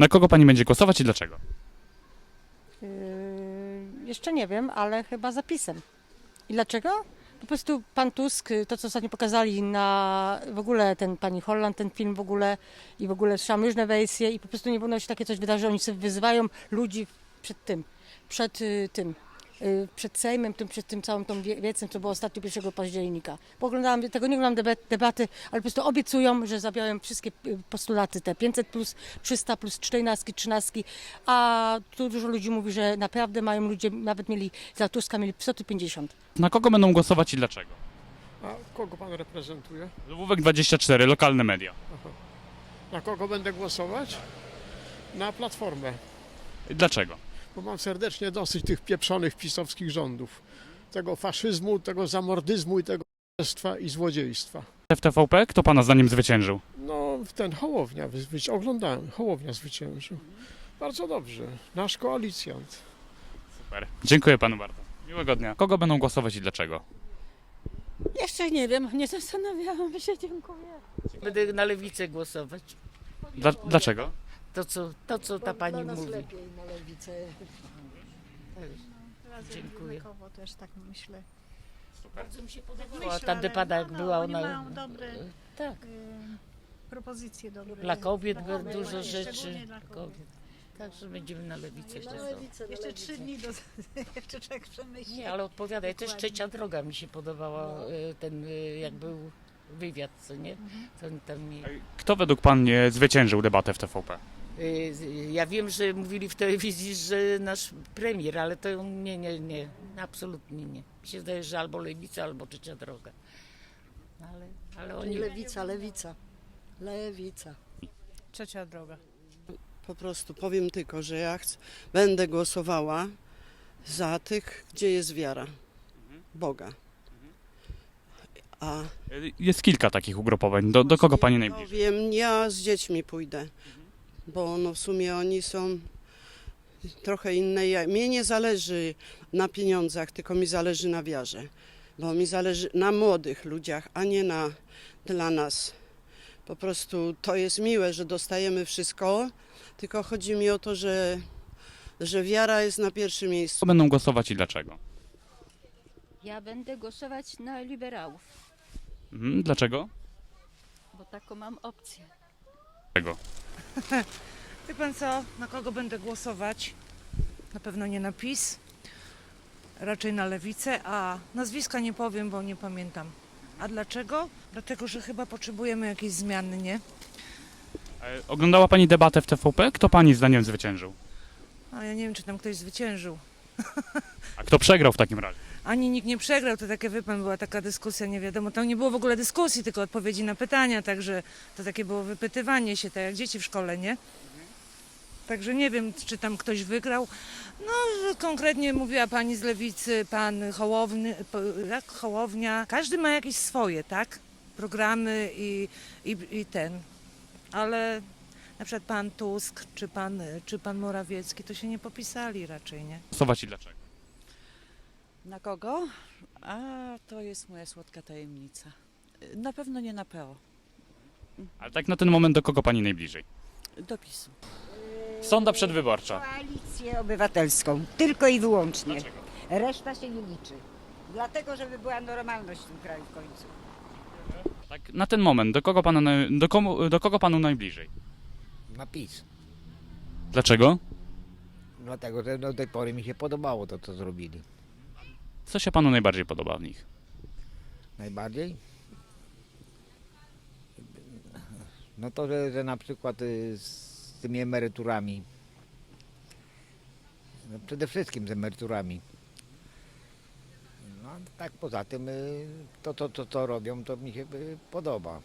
Na kogo pani będzie głosować i dlaczego? Yy, jeszcze nie wiem, ale chyba zapisem. I dlaczego? Po prostu pan Tusk, y, to co ostatnio pokazali na w ogóle ten pani Holland, ten film w ogóle i w ogóle słyszałam różne wersje i po prostu nie wolno się takie coś wydarzy. Oni sobie wyzywają ludzi przed tym, przed y, tym, przed Sejmem, tym, przed tym całym tą wie- wiecem, co było ostatnio 1 października. Bo oglądałam, tego nie oglądam debat, debaty, ale po prostu obiecują, że zabiorą wszystkie y, postulaty, te 500 plus, 300 plus, 14, 13, a tu dużo ludzi mówi, że naprawdę mają ludzie, nawet mieli, za Tuska mieli 150. Na kogo będą głosować i dlaczego? A kogo pan reprezentuje? Lwówek 24, lokalne media. Na kogo będę głosować? Na Platformę, Dlaczego? Bo mam serdecznie dosyć tych pieprzonych pisowskich rządów. Tego faszyzmu, tego zamordyzmu i tego i złodziejstwa. W TVP kto pana zdaniem zwyciężył? No, ten Hołownia, oglądałem, Hołownia zwyciężył. Bardzo dobrze, nasz koalicjant. Super. Dziękuję panu bardzo. Miłego dnia. Kogo będą głosować i dlaczego? Jeszcze nie wiem, nie zastanawiałam się, dziękuję. Będę na lewicę głosować. Dla, dlaczego? To co, to, co ta pani mówi. na lewicę. Dziękuję. też tak myślę. Bardzo mi się Myślę, podobała ta ale depada, jak no, była oni ona. mają dobre Tak, y, propozycje dobre. dla kobiet Dla dużo kobiet, rzeczy. szczególnie dla kobiet. Kobiet. Także będziemy na lewicę głosować. Jeszcze trzy dni do... Jeszcze człowiek przemyśli. Nie, ale odpowiadaj, też Dokładnie. trzecia droga mi się podobała, y, ten y, jak był wywiad, co nie? Ten, tam mi... Kto według pani zwyciężył debatę w TVP? Y, Ja wiem, że mówili w telewizji, że nasz premier, ale to nie, nie, nie, absolutnie nie. Mi się zdaje, że albo lewica, albo trzecia droga. Ale, ale oni... Lewica, lewica. Lewica. Trzecia droga. Po prostu powiem tylko, że ja chcę, będę głosowała za tych, gdzie jest wiara Boga. A Jest kilka takich ugrupowań. Do, do kogo pani najbliżej? Wiem, ja z dziećmi pójdę, bo no w sumie oni są trochę inne. Ja, mnie nie zależy na pieniądzach, tylko mi zależy na wiarze, bo mi zależy na młodych ludziach, a nie na dla nas. Po prostu to jest miłe, że dostajemy wszystko, tylko chodzi mi o to, że, że wiara jest na pierwszym miejscu. Będą głosować i dlaczego? Ja będę głosować na liberałów, Mhm, dlaczego? bo taką mam opcję. Dlaczego? Wie pan co, na kogo będę głosować? Na pewno nie na PiS, raczej na lewicę, a nazwiska nie powiem, bo nie pamiętam. A dlaczego? Dlatego, że chyba potrzebujemy jakiejś zmiany, nie? E, Oglądała pani debatę w TVP? Kto pani zdaniem zwyciężył? A ja nie wiem, czy tam ktoś zwyciężył. A kto przegrał w takim razie? Ani nikt nie przegrał, to takie, wie pan, była taka dyskusja, nie wiadomo, tam nie było w ogóle dyskusji, tylko odpowiedzi na pytania, także to takie było wypytywanie się, tak jak dzieci w szkole, nie? Także nie wiem, czy tam ktoś wygrał. No, konkretnie mówiła pani z lewicy, pan Hołowny, jak Hołownia. Każdy ma jakieś swoje, tak? Programy i, i, i ten. Ale na przykład pan Tusk czy pan, czy pan Morawiecki to się nie popisali raczej, nie? Głosować i dlaczego? Na kogo? A to jest moja słodka tajemnica. Na pewno nie na PO. Ale tak na ten moment do kogo pani najbliżej? Do PiSu. Sonda przedwyborcza. Koalicję obywatelską, tylko i wyłącznie. Dlaczego? Reszta się nie liczy. Dlatego, żeby była normalność w tym kraju w końcu. Tak na ten moment do kogo, pana, naj- do, komu, do kogo panu najbliżej? Na PiS. Dlaczego? Dlatego, że do tej pory mi się podobało to, co zrobili. Co się panu najbardziej podoba w nich? Najbardziej? No to, że, że na przykład y, z tymi emeryturami. No przede wszystkim z emeryturami. No tak poza tym y, to, to, to co robią, to mi się y, podoba.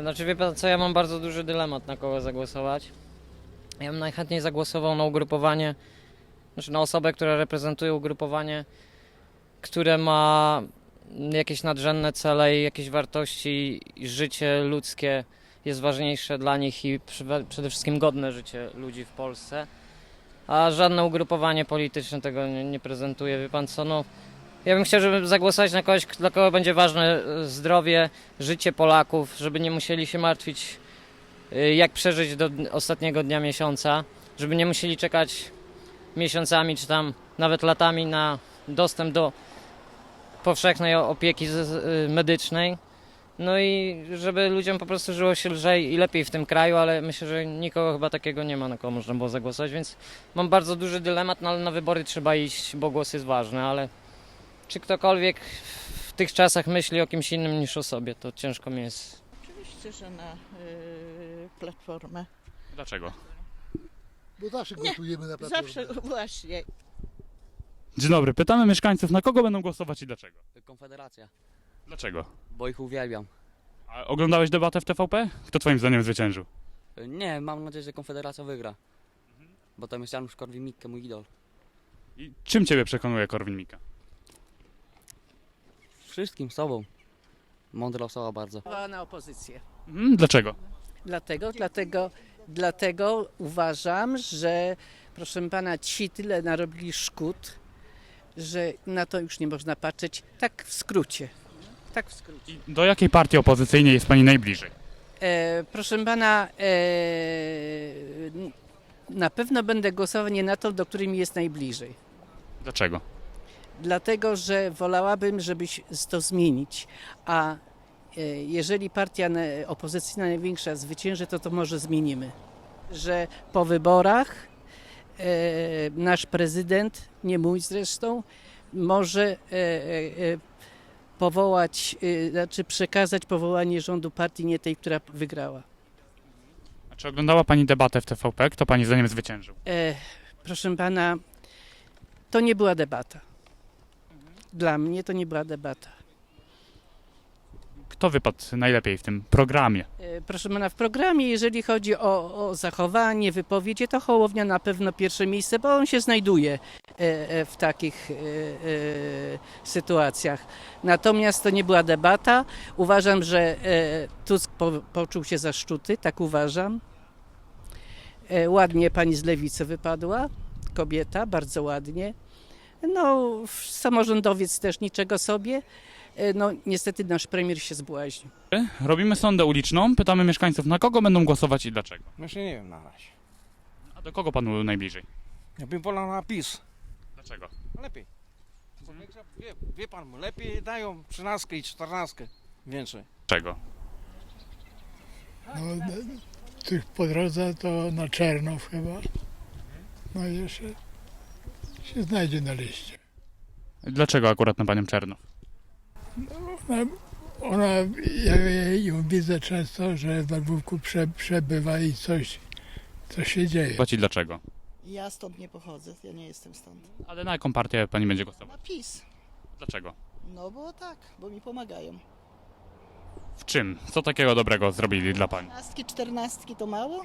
Znaczy wie pan co, ja mam bardzo duży dylemat na kogo zagłosować. Ja bym najchętniej zagłosował na ugrupowanie, znaczy na osobę, która reprezentuje ugrupowanie, które ma jakieś nadrzędne cele i jakieś wartości i życie ludzkie jest ważniejsze dla nich i przede wszystkim godne życie ludzi w Polsce. A żadne ugrupowanie polityczne tego nie, nie prezentuje. Wie pan co, no ja bym chciał, żeby zagłosować na kogoś, dla kogo będzie ważne e, zdrowie, życie Polaków, żeby nie musieli się martwić y, jak przeżyć do ostatniego dnia miesiąca, żeby nie musieli czekać miesiącami czy tam nawet latami na dostęp do powszechnej opieki y, medycznej. No i żeby ludziom po prostu żyło się lżej i lepiej w tym kraju, ale myślę, że nikogo chyba takiego nie ma, na kogo można było zagłosować, więc mam bardzo duży dylemat, no ale na wybory trzeba iść, bo głos jest ważny, ale czy ktokolwiek w tych czasach myśli o kimś innym niż o sobie, to ciężko mi jest Oczywiście, że na y, platformę. Dlaczego? Bo zawsze Nie, głosujemy na platformę. Zawsze, właśnie. Dzień dobry, pytamy mieszkańców, na kogo będą głosować i dlaczego? Konfederacja, Dlaczego? bo ich uwielbiam. A oglądałeś debatę w TVP? Kto twoim zdaniem zwyciężył? Nie, mam nadzieję, że Konfederacja wygra. Bo tam jest Janusz Korwin-Mikke, mój idol. I czym ciebie przekonuje Korwin-Mikke? Wszystkim sobą. Mądra osoba bardzo. na opozycję. Mhm, dlaczego? Dlatego, dlatego, dlatego uważam, że proszę pana, ci tyle narobili szkód, że na to już nie można patrzeć. Tak w skrócie. Tak w skrócie. Do jakiej partii opozycyjnej jest pani najbliżej? E, proszę pana, e, na pewno będę głosował nie na to, do której mi jest najbliżej. Dlaczego? Dlatego, że wolałabym, żeby się to zmienić. A jeżeli partia na- opozycyjna największa zwycięży, to to może zmienimy. Że po wyborach e, nasz prezydent, nie mój zresztą, może e, e, e, powołać, e, znaczy przekazać powołanie rządu partii nie tej, która wygrała. A czy oglądała pani debatę w TVP? Kto pani zdaniem zwyciężył? E, proszę pana, to nie była debata. Dla mnie to nie była debata. Kto wypadł najlepiej w tym programie? E, Proszę pana, w programie, jeżeli chodzi o, o zachowanie, wypowiedzi, to Hołownia na pewno pierwsze miejsce, bo on się znajduje e, e, w takich sytuacjach. Natomiast to nie była debata. Uważam, że Tusk po, poczuł się zaszczuty, tak uważam. Ładnie pani z lewicy wypadła, kobieta, bardzo ładnie. No, samorządowiec też niczego sobie. E, No, niestety nasz premier się zbłaźnił. Robimy sondę uliczną, pytamy mieszkańców, na kogo będą głosować i dlaczego. Właśnie nie wiem na razie. A do kogo panu najbliżej? Ja bym wolał na PiS. Dlaczego? Lepiej. Bo większa- Wie, wie pan, lepiej dają 13 i 14 więcej. Czego? No, d- tych po drodze to na Czernów chyba. No i jeszcze się znajdzie na liście. Dlaczego akurat na panią Czernow? Ona, ja ją widzę często, że w Lwówku prze, przebywa i coś, coś się dzieje. Głosować i dlaczego? Ja stąd nie pochodzę, ja nie jestem stąd. Ale na jaką partię pani będzie głosować? Na PiS. Dlaczego? No bo tak, bo mi pomagają. W czym? Co takiego dobrego zrobili dla pani? Nastki, czternastki to mało?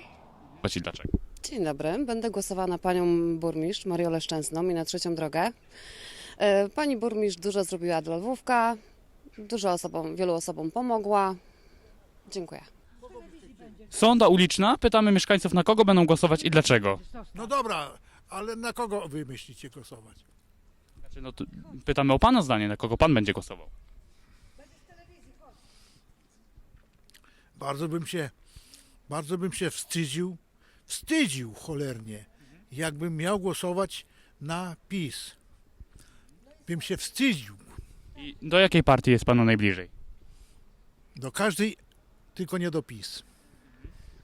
Głosować i dlaczego? Dzień dobry, będę głosowała na panią burmistrz Mariolę Szczęsną i na trzecią drogę. E, Pani burmistrz dużo zrobiła dla Lwówka, dużo osobom, wielu osobom pomogła. Dziękuję. Sonda uliczna, pytamy mieszkańców, na kogo będą głosować i dlaczego. No dobra, ale na kogo wy myślicie głosować? Znaczy, no, to pytamy o pana zdanie, na kogo pan będzie głosował. Bardzo bym się, bardzo bym się wstydził, wstydził cholernie, jakbym miał głosować na PiS. Bym się wstydził I do jakiej partii jest panu najbliżej? do każdej, tylko nie do PiS.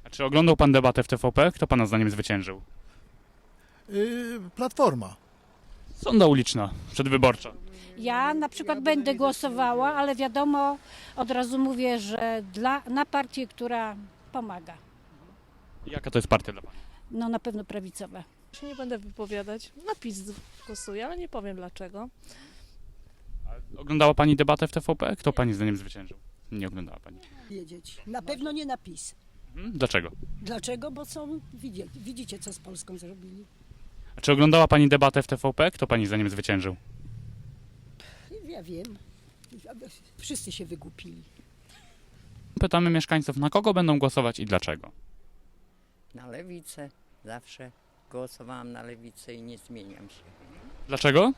A czy oglądał pan debatę w TVP? Kto pana zdaniem zwyciężył? Yy, platforma. Sonda uliczna, przedwyborcza. Ja na przykład będę głosowała, ale wiadomo, od razu mówię, że dla, na partię, która pomaga. Jaka to jest partia dla pani? No na pewno prawicowa. się nie będę wypowiadać. Na PiS głosuję, ale nie powiem dlaczego. Oglądała pani debatę w TVP? Kto pani zdaniem zwyciężył? Nie oglądała pani. wiedzieć. Na pewno nie na PiS. Mhm. Dlaczego? Dlaczego? Bo są, widzicie, widzicie co z Polską zrobili. A czy oglądała pani debatę w TVP? Kto pani zdaniem zwyciężył? Ja wiem. Wszyscy się wygłupili. Pytamy mieszkańców, na kogo będą głosować i dlaczego. Na lewicę zawsze głosowałam na lewicę i nie zmieniam się. Dlaczego?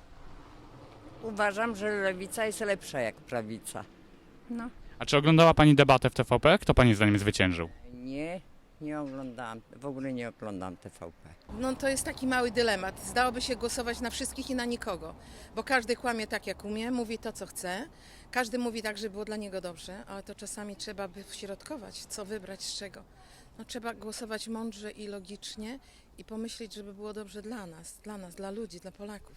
Uważam, że lewica jest lepsza jak prawica. No. A czy oglądała pani debatę w TVP? Kto pani zdaniem zwyciężył? Nie, Nie oglądałam, w ogóle nie oglądam TVP. No to jest taki mały dylemat. Zdałoby się głosować na wszystkich i na nikogo, bo każdy kłamie tak jak umie, mówi to co chce, każdy mówi tak, żeby było dla niego dobrze, ale to czasami trzeba by wśrodkować, co wybrać z czego. No trzeba głosować mądrze i logicznie i pomyśleć, żeby było dobrze dla nas, dla nas, dla ludzi, dla Polaków.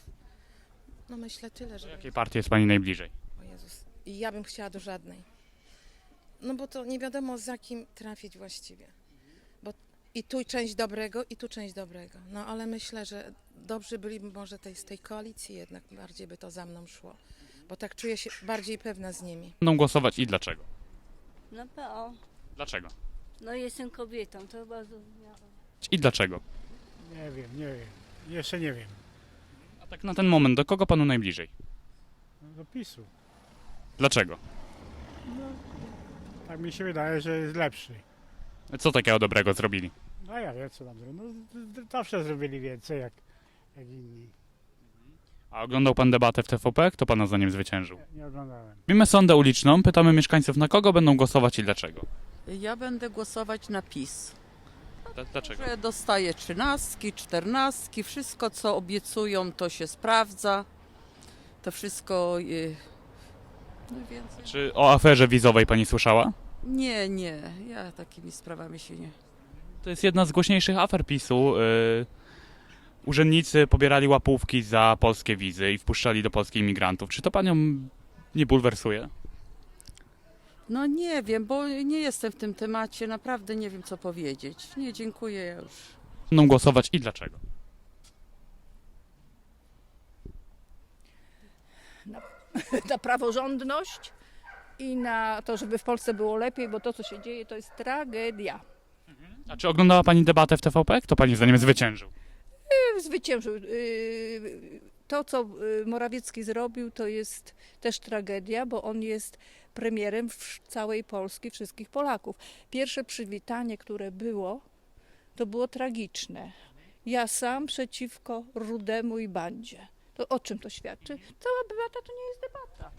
No myślę tyle, że... Jakiej partii jest pani najbliżej? O Jezus. I ja bym chciała do żadnej. No bo to nie wiadomo za kim trafić właściwie. Bo i tu część dobrego, i tu część dobrego. No ale myślę, że dobrzy byliby może tej, z tej koalicji jednak bardziej by to za mną szło. Bo tak czuję się bardziej pewna z nimi. Będą głosować i dlaczego? No PO. Dlaczego? No jestem kobietą, to chyba... I dlaczego? Nie wiem, nie wiem. Jeszcze nie wiem. A tak na ten moment, do kogo panu najbliżej? Do PiSu. Dlaczego? Tak mi się wydaje, że jest lepszy. Co takiego dobrego zrobili? No ja wiem, co tam zrobili. No, zawsze zrobili więcej jak, jak inni. A oglądał pan debatę w TVP? Kto pana zdaniem zwyciężył? Nie oglądałem. Robimy sondę uliczną, pytamy mieszkańców na kogo będą głosować i dlaczego. Ja będę głosować na PiS. Dla- Dlaczego? Że dostaje trzynastki, czternastki, wszystko co obiecują to się sprawdza. To wszystko... y, No. Czy o aferze wizowej pani słyszała? Nie, nie, ja takimi sprawami się nie... To jest jedna z głośniejszych afer PiSu. Yy, urzędnicy pobierali łapówki za polskie wizy i wpuszczali do Polski imigrantów. Czy to panią nie bulwersuje? No nie wiem, bo nie jestem w tym temacie, naprawdę nie wiem co powiedzieć. Nie, dziękuję ja już. Będą głosować i dlaczego? na praworządność i na to, żeby w Polsce było lepiej, bo to, co się dzieje, to jest tragedia. A czy oglądała pani debatę w TVP? Kto pani zdaniem zwyciężył? Yy, Zwyciężył. Yy, To, co yy, Morawiecki zrobił, to jest też tragedia, bo on jest premierem całej Polski, wszystkich Polaków. Pierwsze przywitanie, które było, to było tragiczne. Ja sam przeciwko Rudemu i bandzie. To o czym to świadczy? Cała debata to nie jest debata.